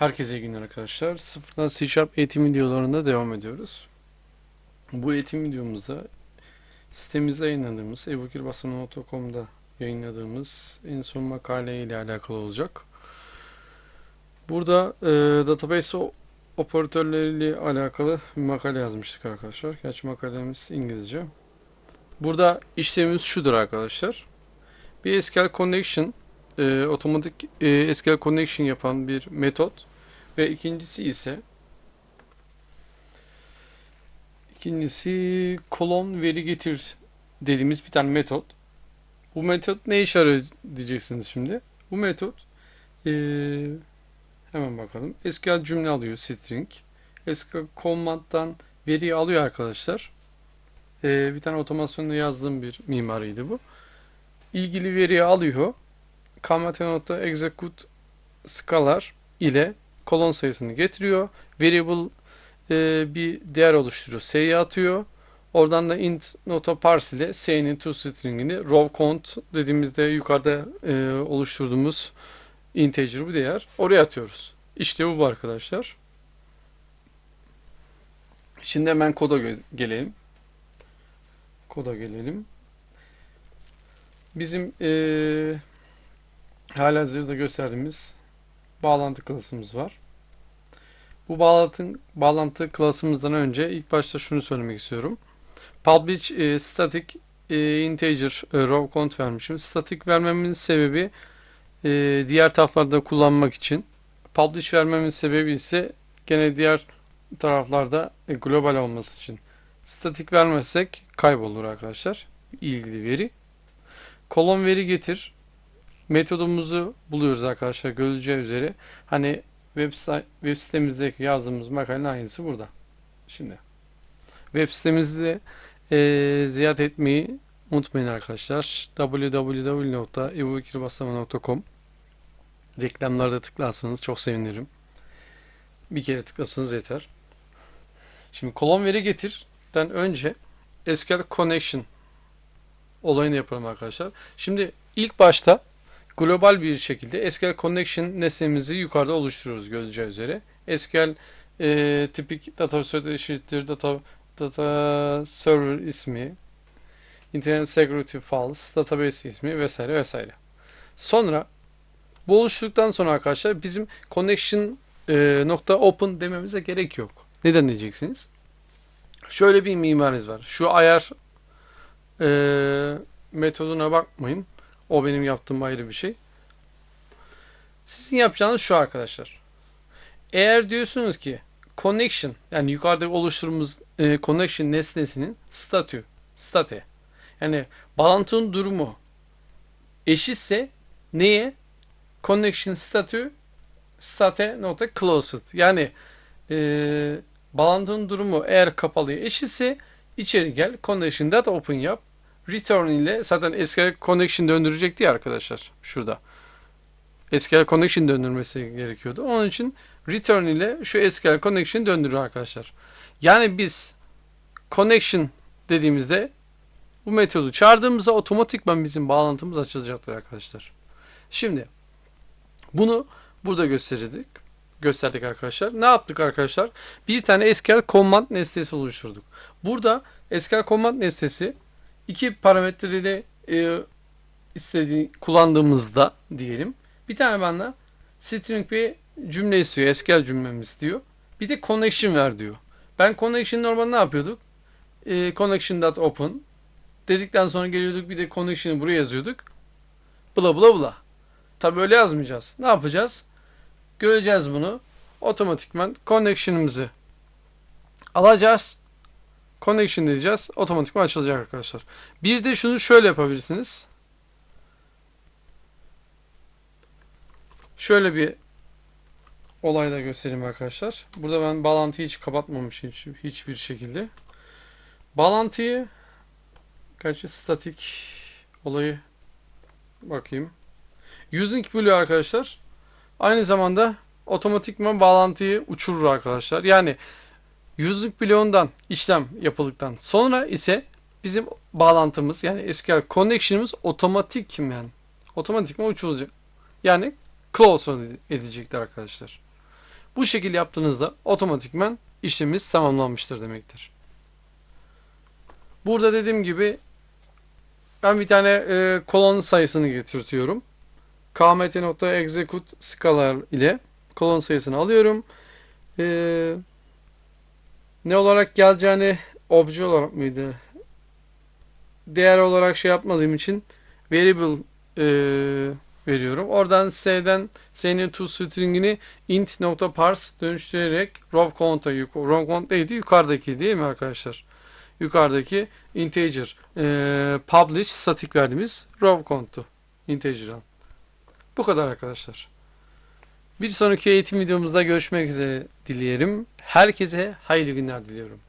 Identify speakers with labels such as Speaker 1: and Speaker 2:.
Speaker 1: Herkese iyi günler arkadaşlar. Sıfırdan C Sharp eğitim videolarında devam ediyoruz. Bu eğitim videomuzda sitemizde yayınladığımız ebukirbasan.com'da yayınladığımız en son makale ile alakalı olacak. Burada e, database operatörleriyle alakalı bir makale yazmıştık arkadaşlar. Gerçi makalemiz İngilizce. Burada işlemimiz şudur arkadaşlar. Bir SQL connection e, otomatik e, SQL connection yapan bir metot ve ikincisi ise ikincisi kolon veri getir dediğimiz bir tane metot. Bu metot ne işe yarıyor diyeceksiniz şimdi. Bu metot e, hemen bakalım. SQL cümle alıyor string. SQL command'dan veriyi alıyor arkadaşlar. E, bir tane otomasyonda yazdığım bir mimariydi bu. İlgili veriyi alıyor. Kamatenot'ta execute skalar ile kolon sayısını getiriyor. Variable e, bir değer oluşturuyor. S'ye atıyor. Oradan da int nota parse ile S'nin to string'ini row count dediğimizde yukarıda e, oluşturduğumuz integer bir değer. Oraya atıyoruz. İşte bu arkadaşlar. Şimdi hemen koda gelelim. Koda gelelim. Bizim e, halihazırda gösterdiğimiz bağlantı klasımız var. Bu bağlantı, bağlantı klasımızdan önce ilk başta şunu söylemek istiyorum. Publish e, static e, integer e, row count vermişim. Static vermemin sebebi e, diğer taraflarda kullanmak için. Publish vermemin sebebi ise gene diğer taraflarda e, global olması için. Static vermezsek kaybolur arkadaşlar ilgili veri. Kolon veri getir metodumuzu buluyoruz arkadaşlar görüleceği üzere. Hani web, site, web sitemizdeki yazdığımız makalenin aynısı burada. Şimdi web sitemizde e, ziyaret etmeyi unutmayın arkadaşlar. www.ebubekirbaslama.com Reklamlarda tıklarsanız çok sevinirim. Bir kere tıklasanız yeter. Şimdi kolon veri getirden önce SQL connection olayını yapalım arkadaşlar. Şimdi ilk başta global bir şekilde SQL Connection nesnemizi yukarıda oluşturuyoruz görüleceği üzere. SQL e, tipik data set eşittir data, data server ismi, internet security files, database ismi vesaire vesaire. Sonra bu oluşturduktan sonra arkadaşlar bizim connection e, nokta open dememize gerek yok. Neden diyeceksiniz? Şöyle bir mimarimiz var. Şu ayar e, metoduna bakmayın. O benim yaptığım ayrı bir şey. Sizin yapacağınız şu arkadaşlar. Eğer diyorsunuz ki connection yani yukarıda oluşturduğumuz e, connection nesnesinin statü, state yani bağlantının durumu eşitse neye? Connection statü state nokta closed. Yani e, bağlantının durumu eğer kapalıya eşitse içeri gel connection data open yap return ile zaten SQL connection döndürecekti ya arkadaşlar şurada. SQL connection döndürmesi gerekiyordu. Onun için return ile şu SQL connection döndürüyor arkadaşlar. Yani biz connection dediğimizde bu metodu çağırdığımızda otomatikman bizim bağlantımız açılacaktır arkadaşlar. Şimdi bunu burada gösterdik. Gösterdik arkadaşlar. Ne yaptık arkadaşlar? Bir tane SQL command nesnesi oluşturduk. Burada SQL command nesnesi iki parametreleri e, istediği kullandığımızda diyelim bir tane bana string bir cümle istiyor. SQL cümlemiz istiyor. Bir de connection ver diyor. Ben connection normalde ne yapıyorduk? E, connection.open dedikten sonra geliyorduk bir de connection'ı buraya yazıyorduk. Bla bla bla. Tabi öyle yazmayacağız. Ne yapacağız? Göreceğiz bunu. Otomatikman connection'ımızı alacağız. Connection diyeceğiz. Otomatikman açılacak arkadaşlar. Bir de şunu şöyle yapabilirsiniz. Şöyle bir olay da göstereyim arkadaşlar. Burada ben bağlantıyı hiç kapatmamışım hiç, hiçbir şekilde. Bağlantıyı kaçı statik olayı bakayım. Using Blue arkadaşlar aynı zamanda otomatikman bağlantıyı uçurur arkadaşlar. Yani yüzlük bloğundan işlem yapıldıktan sonra ise bizim bağlantımız yani SQL connection'ımız otomatikmen otomatikman uçulacak. Yani close edecektir arkadaşlar. Bu şekilde yaptığınızda otomatikman işlemimiz tamamlanmıştır demektir. Burada dediğim gibi ben bir tane e, kolon sayısını getirtiyorum. kmt.execute skalar ile kolon sayısını alıyorum. E, ne olarak geleceğini obje olarak mıydı? Değer olarak şey yapmadığım için variable e, veriyorum. Oradan S'den S'nin to string'ini int.parse dönüştürerek row count'a row count neydi? Yukarıdaki değil mi arkadaşlar? Yukarıdaki integer e, publish static verdiğimiz row count'u integer'dan. Bu kadar arkadaşlar. Bir sonraki eğitim videomuzda görüşmek üzere dileyelim. Herkese hayırlı günler diliyorum.